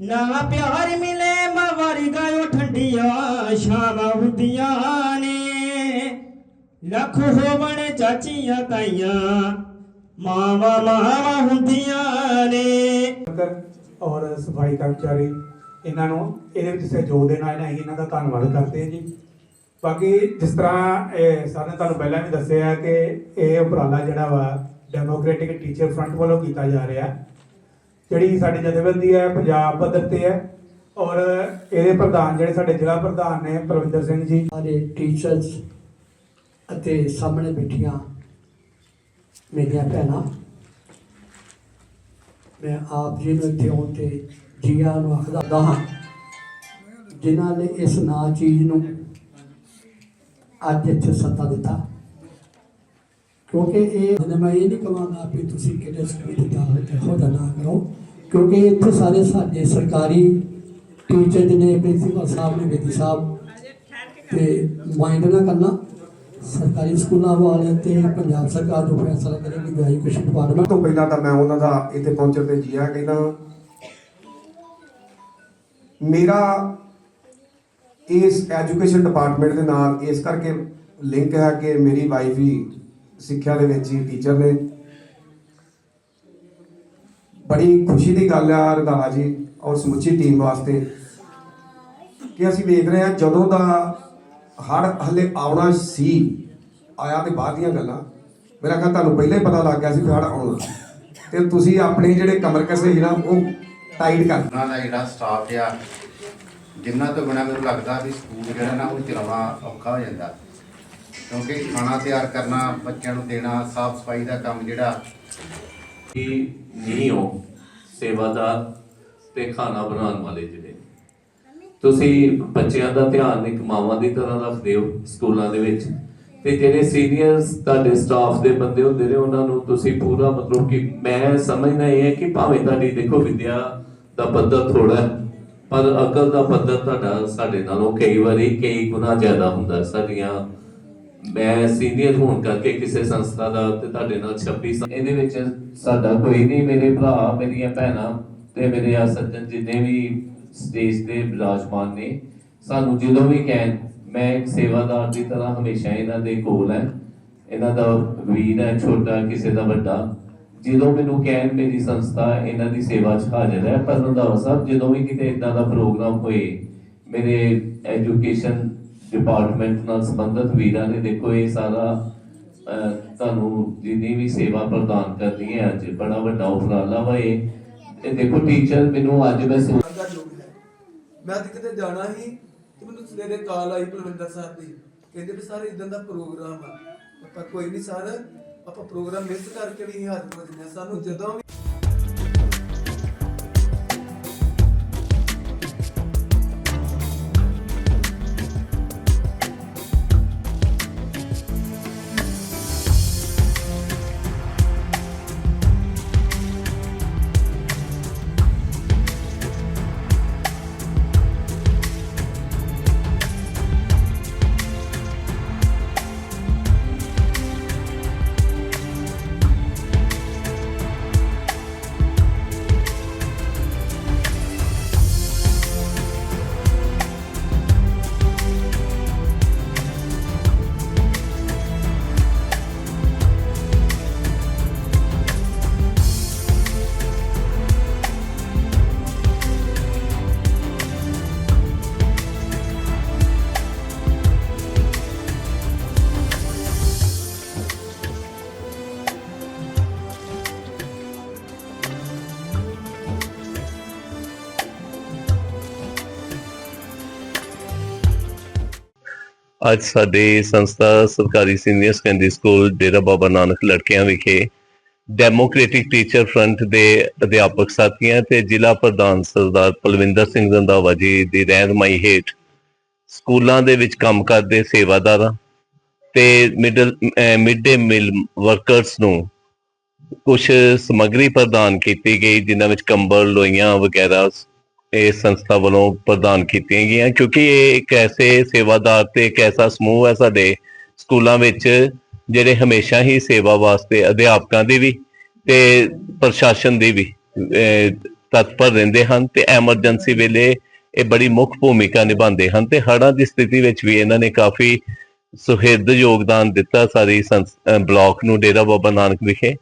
ਨਾ ਪਿਆਰ ਮਿਲੇ ਮਵਾਰੀ ਗਾਇਓ ਠੰਡੀਆਂ ਸ਼ਾਮਾਂ ਹੁੰਦੀਆਂ ਨੇ। ਲੱਖ ਹੋਵਣ ਚਾਚੀਆਂ ਤਾਈਆਂ, ਮਾਵਾ ਮਾਵਾ ਹੁੰਦੀਆਂ ਨੇ। ਔਰ ਸਫ਼ਾਈ ਕਰਮਚਾਰੀ, ਇਹਨਾਂ ਨੂੰ ਇਹਦੇ ਵਿੱਚ ਸਹਿਯੋਗ ਦੇਣ ਆਏ ਨੇ ਇਹਨਾਂ ਦਾ ਧੰਨਵਾਦ ਕਰਦੇ ਹਾਂ ਜੀ। ਬਾਕੀ ਜਿਸ ਤਰ੍ਹਾਂ, ਇਹ ਸਰ ਤੁਹਾਨੂੰ ਪਹਿਲਾਂ ਵੀ ਦੱਸਿਆ ਕਿ ਇਹ ਉਪਰਾਲਾ ਜਿਹੜਾ ਵਾ ਡੈਮੋਕ੍ਰੈਟਿਕ ਟੀਚਰ ਫਰੰਟ ਵੱਲੋਂ ਕੀਤਾ ਜਾ ਰਿਹਾ। ਜਿਹੜੀ ਸਾਡੀ ਜਥੇਬੰਦੀ ਹੈ, ਪੰਜਾਬ ਪੱਧਰ ਤੇ ਹੈ ਔਰ ਇਹਦੇ ਪ੍ਰਧਾਨ ਜਿਹੜੇ ਸਾਡੇ ਜ਼ਿਲ੍ਹਾ ਪ੍ਰਧਾਨ ਨੇ, ਪ੍ਰਵਿੰਦਰ ਸਿੰਘ ਜੀ। ਸਾਰੇ ਟੀਚਰਸ ਅਤੇ ਸਾਹਮਣੇ ਬੈਠੀਆਂ ਮੇਰੀਆਂ ਭੈਣਾਂ, ਮੈਂ ਆਪ ਜੀ ਨੂੰ ਇੱਥੇ ਆਉਣ ਤੇ ਜੀਆਂ ਨੂੰ ਆਖਦਾ ਹਾਂ, ਜਿਨ੍ਹਾਂ ਨੇ ਇਸ ਨਾ ਚੀਜ਼ ਨੂੰ ਅੱਜ ਇੱਥੇ ਸੱਤਾ ਦਿੱਤਾ। ਕਿਉਂਕਿ ਇਹ ਮੈਂ ਇਹ ਨਹੀਂ ਕਹਾਂਗਾ ਵੀ ਤੁਸੀਂ ਕਿਹੜੇ ਸਕੂਲ ਦਾ ਇਹੋ ਜਿਹਾ ਨਾ ਕਰੋ, ਕਿਉਂਕਿ ਇੱਥੇ ਸਾਰੇ ਸਾਡੇ ਸਰਕਾਰੀ ਟੀਚਰ ਨੇ ਪ੍ਰਿੰਸੀਪਲ ਸਾਹਿਬ ਨੇ ਬੇਦੀ ਸਾਹਿਬ ਤੇ ਮਾਈਂਡ ਨਾ ਕਰਨਾ। ਸਰਕਾਰੀ ਸਕੂਲਾਂ ਵਾਲੇ ਤੇ ਪੰਜਾਬ ਸਰਕਾਰ ਜੋ ਫੈਸਲਾ ਕਰੇਗੀ, ਜੋ ਐਜੂਕੇਸ਼ਨ ਡਿਪਾਰਟਮੈਂਟ ਤੋਂ ਪਹਿਲਾਂ ਤਾਂ ਮੈਂ ਉਹਨਾਂ ਦਾ ਇੱਥੇ ਪਹੁੰਚਣ ਤੇ ਜੀਆ ਕਹਿੰਦਾ, ਮੇਰਾ ਇਸ ਐਜੂਕੇਸ਼ਨ ਡਿਪਾਰਟਮੈਂਟ ਦੇ ਨਾਲ ਇਸ ਕਰਕੇ ਲਿੰਕ ਹੈ ਕਿ ਮੇਰੀ ਵਾਈਫ ਹੀ ਸਿੱਖਿਆ ਦੇ ਵਿੱਚ ਹੀ ਟੀਚਰ ਨੇ। ਬੜੀ ਖੁਸ਼ੀ ਦੀ ਗੱਲ ਆ ਰੰਧਾਵਾ ਜੀ ਔਰ ਸਮੁੱਚੀ ਟੀਮ ਵਾਸਤੇ ਕਿ ਅਸੀਂ ਵੇਖ ਰਹੇ ਹਾਂ ਜਦੋਂ ਦਾ ਹੜ ਹਲੇ ਆਉਣਾ ਸੀ, ਆਇਆ ਤੇ ਬਾਅਦ ਦੀਆਂ ਗੱਲਾਂ। ਮੇਰਾ ਖਿਆਲ ਤੁਹਾਨੂੰ ਪਹਿਲਾਂ ਹੀ ਪਤਾ ਲੱਗ ਗਿਆ ਸੀ ਵੀ ਹੜ ਆਉਣਾ। ਤੇ ਤੁਸੀਂ ਆਪਣੇ ਜਿਹੜੇ ਕਮਰ ਕਸੇ ਸੀ ਨਾ, ਉਹ ਟਾਈਟ ਕਰ ਉਹਨਾਂ ਦਾ ਜਿਹੜਾ ਸਟਾਫ ਆ, ਜਿੰਨਾ ਤੋਂ ਬਿਨਾਂ ਮੈਨੂੰ ਲੱਗਦਾ ਵੀ ਸਕੂਲ ਜਿਹੜਾ ਨਾ, ਉਹ ਚਲਾਉਣਾ ਔਖਾ ਹੋ ਜਾਂਦਾ। ਕਿਉਂਕਿ ਖਾਣਾ ਤਿਆਰ ਕਰਨਾ, ਬੱਚਿਆਂ ਨੂੰ ਦੇਣਾ, ਸਾਫ਼ ਸਫ਼ਾਈ ਦਾ ਕੰਮ ਜਿਹੜਾ। ਕਿ ਨਹੀਂ ਹੋ, ਸੇਵਾਦਾਰ ਤੇ ਖਾਣਾ ਬਣਾਉਣ ਵਾਲੇ ਜਿਹੜੇ। ਤੁਸੀਂ ਬੱਚਿਆਂ ਦਾ ਧਿਆਨ ਇੱਕ ਮਾਵਾਂ ਦੀ ਤਰ੍ਹਾਂ ਰੱਖਦੇ ਹੋ ਸਕੂਲਾਂ ਦੇ ਵਿੱਚ। ਤੇ ਜਿਹੜੇ ਸੀਨੀਅਰਸ ਤੁਹਾਡੇ ਸਟਾਫ ਦੇ ਬੰਦੇ ਹੁੰਦੇ ਨੇ, ਉਹਨਾਂ ਨੂੰ ਤੁਸੀਂ ਪੂਰਾ ਮਤਲਬ ਕਿ ਮੈਂ ਸਮਝਦਾ ਇਹ ਹੈ ਕਿ ਭਾਵੇਂ ਤੁਹਾਡੀ ਦੇਖੋ ਵਿਦਿਆ ਦਾ ਪੱਧਰ ਥੋੜਾ ਪਰ ਅਕਲ ਦਾ ਪੱਧਰ ਤੁਹਾਡਾ ਸਾਡੇ ਨਾਲੋਂ ਕਈ ਵਾਰੀ ਕਈ ਗੁਣਾ ਜ਼ਿਆਦਾ ਹੁੰਦਾ ਸਾਡੀਆਂ ਮੈਂ ਸੀਨੀਅਰ ਹੋਣ ਕਰਕੇ ਕਿਸੇ ਸੰਸਥਾ ਦਾ ਤੇ ਤੁਹਾਡੇ ਨਾਲ 26 ਇਹਦੇ ਵਿੱਚ ਸਾਡਾ ਕੋਈ ਨਹੀਂ, ਮੇਰੇ ਭਰਾ, ਮੇਰੀਆਂ ਭੈਣਾਂ ਤੇ ਮੇਰੇ ਆ ਸੱਜਣ ਜਿੰਨੇ ਵੀ ਸਟੇਜ ਤੇ ਵਿਰਾਜਮਾਨ ਨੇ, ਸਾਨੂੰ ਜਦੋਂ ਵੀ ਕਹਿਣ, ਮੈਂ ਇੱਕ ਸੇਵਾਦਾਰ ਦੀ ਤਰ੍ਹਾਂ ਹਮੇਸ਼ਾ ਇਹਨਾਂ ਦੇ ਕੋਲ ਹੈ। ਇਹਨਾਂ ਦਾ ਵੀਰ ਹੈ, ਛੋਟਾ, ਕਿਸੇ ਦਾ ਵੱਡਾ। ਜਦੋਂ ਮੈਨੂੰ ਕਹਿਣ ਮੇਰੀ ਸੰਸਥਾ ਇਹਨਾਂ ਦੀ ਸੇਵਾ 'ਚ ਹਾਜ਼ਰ ਹੈ ਪਰ ਰੰਧਾਵਾ ਸਾਹਿਬ, ਜਦੋਂ ਵੀ ਕਿਤੇ ਇਦਾਂ ਦਾ ਪ੍ਰੋਗਰਾਮ ਹੋਏ, ਮੇਰੇ ਐਜੂਕੇਸ਼ਨ ਡਿਪਾਰਟਮੈਂਟ ਨਾਲ ਸੰਬੰਧਿਤ ਵੀਰਾਂ ਨੇ ਦੇਖੋ ਇਹ ਸਾਰਾ ਤੁਹਾਨੂੰ ਜਿੰਨੀ ਵੀ ਸੇਵਾ ਪ੍ਰਦਾਨ ਕਰਨੀ ਹੈ ਅੱਜ, ਬੜਾ ਵੱਡਾ ਉਪਰਾਲਾ ਵਾ ਇਹ। ਇਹ ਦੇਖੋ ਟੀਚਰ ਮੈਨੂੰ ਅੱਜ ਮੈਂ ਮੈਂ ਤੇ ਕਿਤੇ ਜਾਣਾ ਸੀ ਤੇ ਮੈਨੂੰ ਸਵੇਰੇ ਕਾਲ ਆਈ ਬਲਵਿੰਦਰ ਸਾਹਿਬ ਦੀ। ਕਹਿੰਦੇ ਵੀ ਸਾਰੇ ਇਦਾਂ ਦਾ ਪ੍ਰੋਗਰਾਮ ਆ। ਆਪਾਂ ਕੋਈ ਨਹੀਂ ਸਰ, ਆਪਾਂ ਪ੍ਰੋਗਰਾਮ ਮਿਸ ਕਰਕੇ ਵੀ ਹੱਥ ਵੱਜਣਾ। ਸਾਨੂੰ ਜਦੋਂ ਵੀ ਅੱਜ ਸਾਡੇ ਸੰਸਥਾ ਸਰਕਾਰੀ senior secondary school Dera Baba Nanak ਲੜਕਿਆਂ ਵਿਖੇ ਡੈਮੋਕ੍ਰੈਟਿਕ ਟੀਚਰ ਫਰੰਟ ਦੇ ਅਧਿਆਪਕ ਸਾਥੀਆਂ ਤੇ ਜ਼ਿਲ੍ਹਾ ਪ੍ਰਧਾਨ ਸਰਦਾਰ ਪਲਵਿੰਦਰ ਸਿੰਘ ਰੰਧਾਵਾ ਜੀ ਦੀ ਰਹਿਨਮਾਈ ਹੇਠ ਸਕੂਲਾਂ ਦੇ ਵਿੱਚ ਕੰਮ ਕਰਦੇ ਸੇਵਾਦਾਰਾਂ ਤੇ middle mid day meal workers ਨੂੰ ਕੁਝ ਸਮੱਗਰੀ ਪ੍ਰਦਾਨ ਕੀਤੀ ਗਈ, ਜਿਨ੍ਹਾਂ ਵਿੱਚ ਕੰਬਲ ਲੋਈਆਂ ਵਗੈਰਾ ਇਹ ਸੰਸਥਾ ਵੱਲੋਂ ਪ੍ਰਦਾਨ ਕੀਤੀਆਂ ਗਈਆਂ, ਕਿਉਂਕਿ ਇਹ ਇੱਕ ਐਸੇ ਸੇਵਾਦਾਰ ਤੇ ਇੱਕ ਐਸਾ ਸਮੂਹ ਹੈ ਸਾਡੇ ਸਕੂਲਾਂ ਵਿੱਚ, ਜਿਹੜੇ ਹਮੇਸ਼ਾ ਹੀ ਸੇਵਾ ਵਾਸਤੇ ਅਧਿਆਪਕਾਂ ਦੀ ਵੀ ਤੇ ਪ੍ਰਸ਼ਾਸਨ ਦੀ ਵੀ ਤਤਪਰ ਰਹਿੰਦੇ ਹਨ ਤੇ ਐਮਰਜੈਂਸੀ ਵੇਲੇ ਇਹ ਬੜੀ ਮੁੱਖ ਭੂਮਿਕਾ ਨਿਭਾਉਂਦੇ ਹਨ ਤੇ ਹੜ੍ਹਾਂ ਦੀ ਸਥਿਤੀ ਵਿੱਚ ਵੀ ਇਹਨਾਂ ਨੇ ਕਾਫੀ ਸੁਹਿਰਦ ਯੋਗਦਾਨ ਦਿੱਤਾ ਸਾਰੀ ਸੰਸ- ਬਲਾਕ ਨੂੰ ਡੇਰਾ ਬਾਬਾ ਨਾਨਕ ਵਿਖੇ।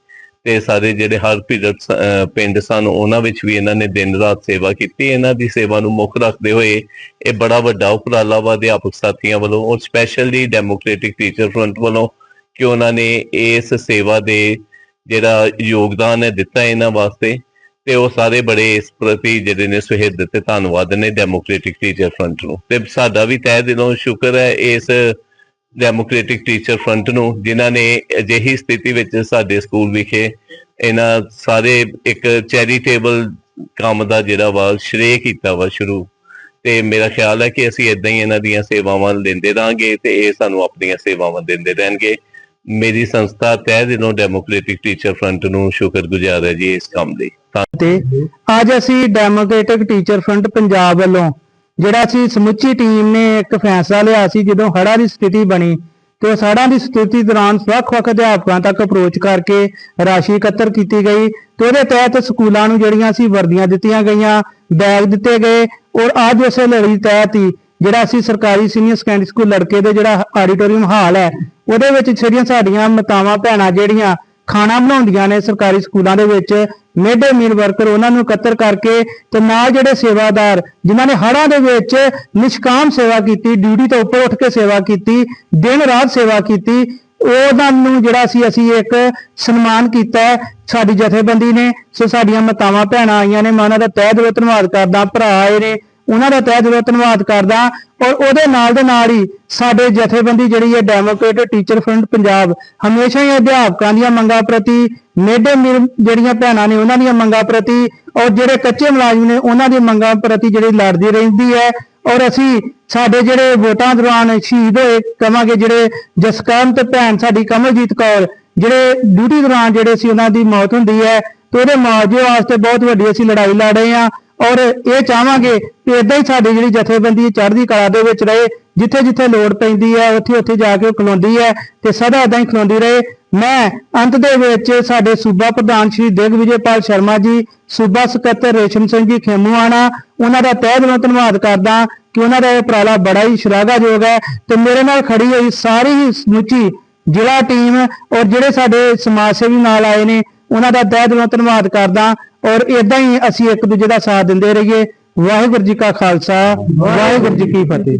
ਤੇ ਸਾਰੇ ਜਿਹੜੇ ਹਰ ਪੀੜਤ ਪਿੰਡ ਸਨ, ਉਹਨਾਂ ਵਿੱਚ ਵੀ ਇਹਨਾਂ ਨੇ ਦਿਨ ਰਾਤ ਸੇਵਾ ਕੀਤੀ। ਇਹਨਾਂ ਦੀ ਸੇਵਾ ਨੂੰ ਮੁੱਖ ਰੱਖਦੇ ਹੋਏ ਇਹ ਬੜਾ ਵੱਡਾ ਉਪਰਾਲਾ ਵਾ ਅਧਿਆਪਕ ਸਾਥੀਆਂ ਵੱਲੋਂ ਔਰ ਸਪੈਸ਼ਲੀ ਡੈਮੋਕ੍ਰੈਟਿਕ ਟੀਚਰ ਫਰੰਟ ਵੱਲੋਂ ਕਿ ਉਹਨਾਂ ਨੇ ਇਸ ਸੇਵਾ ਦੇ ਜਿਹੜਾ ਯੋਗਦਾਨ ਹੈ ਦਿੱਤਾ ਇਹਨਾਂ ਵਾਸਤੇ ਤੇ ਉਹ ਸਾਰੇ ਬੜੇ ਇਸ ਪ੍ਰਤੀ ਜਿਹੜੇ ਨੇ ਸੁਹਿਰਦ ਤੇ ਧੰਨਵਾਦ ਨੇ ਡੈਮੋਕ੍ਰੈਟਿਕ ਟੀਚਰ ਫਰੰਟ ਨੂੰ। ਤੇ ਸਾਡਾ ਵੀ ਤਹਿ ਦਿਲੋਂ ਸ਼ੁਕਰ ਹੈ ਇਸ ਡੈਮੋਕ੍ਰੈਟਿਕ ਟੀਚਰ ਫਰੰਟ ਨੂੰ, ਜਿਨ੍ਹਾਂ ਨੇ ਅਜਿਹੀ ਸਥਿਤੀ ਵਿੱਚ ਸਾਡੇ ਸਕੂਲ ਵਿਖੇ ਇਹਨਾਂ ਸਾਰੇ ਇੱਕ ਚੈਰੀਟੇਬਲ ਕੰਮ ਦਾ ਜਿਹੜਾ ਵਾ ਸ਼੍ਰੇ ਕੀਤਾ ਵਾ ਸ਼ੁਰੂ। ਤੇ ਮੇਰਾ ਖਿਆਲ ਹੈ ਕਿ ਅਸੀਂ ਇਦਾਂ ਹੀ ਇਹਨਾਂ ਦੀਆਂ ਸੇਵਾਵਾਂ ਲੈਂਦੇ ਰਾਂਗੇ ਤੇ ਇਹ ਸਾਨੂੰ ਆਪਣੀਆਂ ਸੇਵਾਵਾਂ ਦਿੰਦੇ ਰਹਿਣਗੇ। ਮੇਰੀ ਸੰਸਥਾ ਤਹਿ ਦਿਲੋਂ ਡੈਮੋਕ੍ਰੈਟਿਕ ਟੀਚਰ ਫਰੰਟ ਨੂੰ ਸ਼ੁਕਰਗੁਜ਼ਾਰ ਹੈ ਜੀ ਇਸ ਕੰਮ ਲਈ। ਤੇ ਅੱਜ ਅਸੀਂ ਡੈਮੋਕ੍ਰੈਟਿਕ ਟੀਚਰ ਫਰੰਟ ਪੰਜਾਬ ਵੱਲੋਂ ਜਿਹੜਾ ਅਸੀਂ ਸਮੁੱਚੀ ਟੀਮ ਨੇ ਇੱਕ ਫੈਸਲਾ ਲਿਆ ਸੀ, ਜਦੋਂ ਹੜ੍ਹਾਂ ਦੀ ਸਥਿਤੀ ਬਣੀ ਤੇ ਉਸ ਹੜ੍ਹਾਂ ਦੀ ਸਥਿਤੀ ਦੌਰਾਨ ਵੱਖ-ਵੱਖ ਅਧਿਆਪਕਾਂ ਤੱਕ ਅਪਰੋਚ ਕਰਕੇ ਰਾਸ਼ੀ ਇਕੱਤਰ ਕੀਤੀ ਗਈ ਤੇ ਉਹਦੇ ਤਹਿਤ ਸਕੂਲਾਂ ਨੂੰ ਜਿਹੜੀਆਂ ਸੀ ਵਰਦੀਆਂ ਦਿੱਤੀਆਂ ਗਈਆਂ ਬੈਗ ਦਿੱਤੇ ਗਏ ਔਰ ਅੱਜ ਉਸੇ ਲੜੀ ਤਹਿਤ ਹੀ ਜਿਹੜਾ ਅਸੀਂ ਸਰਕਾਰੀ ਸੀਨੀਅਰ ਸੈਕੰਡਰੀ ਸਕੂਲ ਲੜਕੇ ਦੇ ਜਿਹੜਾ ਆਡੀਟੋਰੀਅਮ ਹਾਲ ਹੈ, ਉਹਦੇ ਵਿੱਚ ਜਿਹੜੀਆਂ ਸਾਡੀਆਂ ਮਾਤਾਵਾਂ, ਭੈਣਾਂ ਜਿਹੜੀਆਂ ਖਾਣਾ ਬਣਾਉਂਦੀਆਂ ਨੇ ਸਰਕਾਰੀ ਸਕੂਲਾਂ ਦੇ ਵਿੱਚ ਮਿਡ ਡੇ ਮੀਲ ਵਰਕਰ ਉਹਨਾਂ ਨੂੰ ਇਕੱਤਰ ਕਰਕੇ ਤੇ ਨਾਲ ਜਿਹੜੇ ਸੇਵਾਦਾਰ, ਜਿਨ੍ਹਾਂ ਨੇ ਹੜ੍ਹਾਂ ਦੇ ਵਿੱਚ ਨਿਸ਼ਕਾਮ ਸੇਵਾ ਕੀਤੀ, ਡਿਊਟੀ ਤੋਂ ਉੱਪਰ ਉੱਠ ਕੇ ਸੇਵਾ ਕੀਤੀ, ਦਿਨ ਰਾਤ ਸੇਵਾ ਕੀਤੀ, ਉਹਨਾਂ ਨੂੰ ਜਿਹੜਾ ਸੀ ਅਸੀਂ ਇੱਕ ਸਨਮਾਨ ਕੀਤਾ ਸਾਡੀ ਜਥੇਬੰਦੀ ਨੇ, ਸੋ ਸਾਡੀਆਂ ਮਾਤਾਵਾਂ ਭੈਣਾਂ ਆਈਆਂ ਨੇ, ਮੈਂ ਉਹਨਾਂ ਦਾ ਤਹਿ ਦਿਲੋਂ ਧੰਨਵਾਦ ਕਰਦਾ, ਭਰਾ ਆਏ ਨੇ ਉਹਨਾਂ ਦਾ ਤਹਿ ਦਿਲੋਂ ਧੰਨਵਾਦ ਕਰਦਾ ਔਰ ਉਹਦੇ ਨਾਲ ਦੇ ਨਾਲ ਹੀ ਸਾਡੇ ਜਥੇਬੰਦੀ ਜਿਹੜੀ ਹੈ ਡੈਮੋਕ੍ਰੇਟਿਕ ਟੀਚਰ ਫਰੰਟ ਪੰਜਾਬ ਹਮੇਸ਼ਾ ਹੀ ਅਧਿਆਪਕਾਂ ਦੀਆਂ ਮੰਗਾਂ ਪ੍ਰਤੀ, ਮਿਡ ਡੇ ਮੀਲ ਜਿਹੜੀਆਂ ਭੈਣਾਂ ਨੇ ਉਹਨਾਂ ਦੀਆਂ ਮੰਗਾਂ ਪ੍ਰਤੀ ਔਰ ਜਿਹੜੇ ਕੱਚੇ ਮੁਲਾਜ਼ਮ ਨੇ ਉਹਨਾਂ ਦੀਆਂ ਮੰਗਾਂ ਪ੍ਰਤੀ ਜਿਹੜੀ ਲੜਦੀ ਰਹਿੰਦੀ ਹੈ ਔਰ ਅਸੀਂ ਸਾਡੇ ਜਿਹੜੇ ਵੋਟਾਂ ਦੌਰਾਨ ਸ਼ਹੀਦ ਹੋਏ ਕਵਾਂਗੇ ਜਿਹੜੇ ਜਸਕਰਨ ਤੇ ਭੈਣ ਸਾਡੀ ਕਮਲਜੀਤ ਕੌਰ, ਜਿਹੜੇ ਡਿਊਟੀ ਦੌਰਾਨ ਜਿਹੜੇ ਸੀ ਉਹਨਾਂ ਦੀ ਮੌਤ ਹੁੰਦੀ ਹੈ ਤੇ ਉਹਦੇ ਮੁਆਵਜ਼ੇ ਵਾਸਤੇ ਬਹੁਤ ਵੱਡੀ ਅਸੀਂ ਲੜਾਈ ਲੜ ਰਹੇ ਹਾਂ। ਔਰ ਇਹ ਚਾਹਾਂਗੇ ਕਿ ਇਦਾਂ ਹੀ ਸਾਡੀ ਜਿਹੜੀ ਜਥੇਬੰਦੀ ਚੜ੍ਹਦੀ ਕਲਾ ਦੇ ਵਿੱਚ ਰਹੇ, ਜਿੱਥੇ ਜਿੱਥੇ ਲੋੜ ਪੈਂਦੀ ਹੈ, ਉੱਥੇ ਉੱਥੇ ਜਾ ਕੇ ਉਹ ਖਲੋਂਦੀ ਹੈ ਤੇ ਸਦਾ ਇਦਾਂ ਹੀ ਖਲੋਂਦੀ ਰਹੇ। ਮੈਂ ਅੰਤ ਦੇ ਵਿੱਚ ਸਾਡੇ ਸੂਬਾ ਪ੍ਰਧਾਨ ਸ਼੍ਰੀ ਦਿਗਵਿਜੇਪਾਲ ਸ਼ਰਮਾ ਜੀ, ਸੂਬਾ ਸਕੱਤਰ ਰੇਸ਼ਮ ਸਿੰਘ ਜੀ ਖੇਮੂਆਣਾ, ਉਹਨਾਂ ਦਾ ਤਹਿ ਦਿਲੋਂ ਧੰਨਵਾਦ ਕਰਦਾ ਕਿ ਉਹਨਾਂ ਦਾ ਇਹ ਉਪਰਾਲਾ ਬੜਾ ਹੀ ਸ਼ਲਾਘਾਯੋਗ ਹੈ ਤੇ ਮੇਰੇ ਨਾਲ ਖੜੀ ਹੋਈ ਸਾਰੀ ਹੀ ਸਮੁੱਚੀ ਜ਼ਿਲ੍ਹਾ ਟੀਮ ਔਰ ਜਿਹੜੇ ਸਾਡੇ ਸਮਾਜ ਸੇਵੀ ਨਾਲ ਆਏ ਨੇ, ਉਹਨਾਂ ਦਾ ਤਹਿ ਦਿਲੋਂ ਧੰਨਵਾਦ ਕਰਦਾ ਔਰ ਇਦਾਂ ਹੀ ਅਸੀਂ ਇੱਕ ਦੂਜੇ ਦਾ ਸਾਥ ਦਿੰਦੇ ਰਹੀਏ। ਵਾਹਿਗੁਰੂ ਜੀ ਕਾ ਖਾਲਸਾ, ਵਾਹਿਗੁਰੂ ਜੀ ਕੀ ਫਤਿਹ।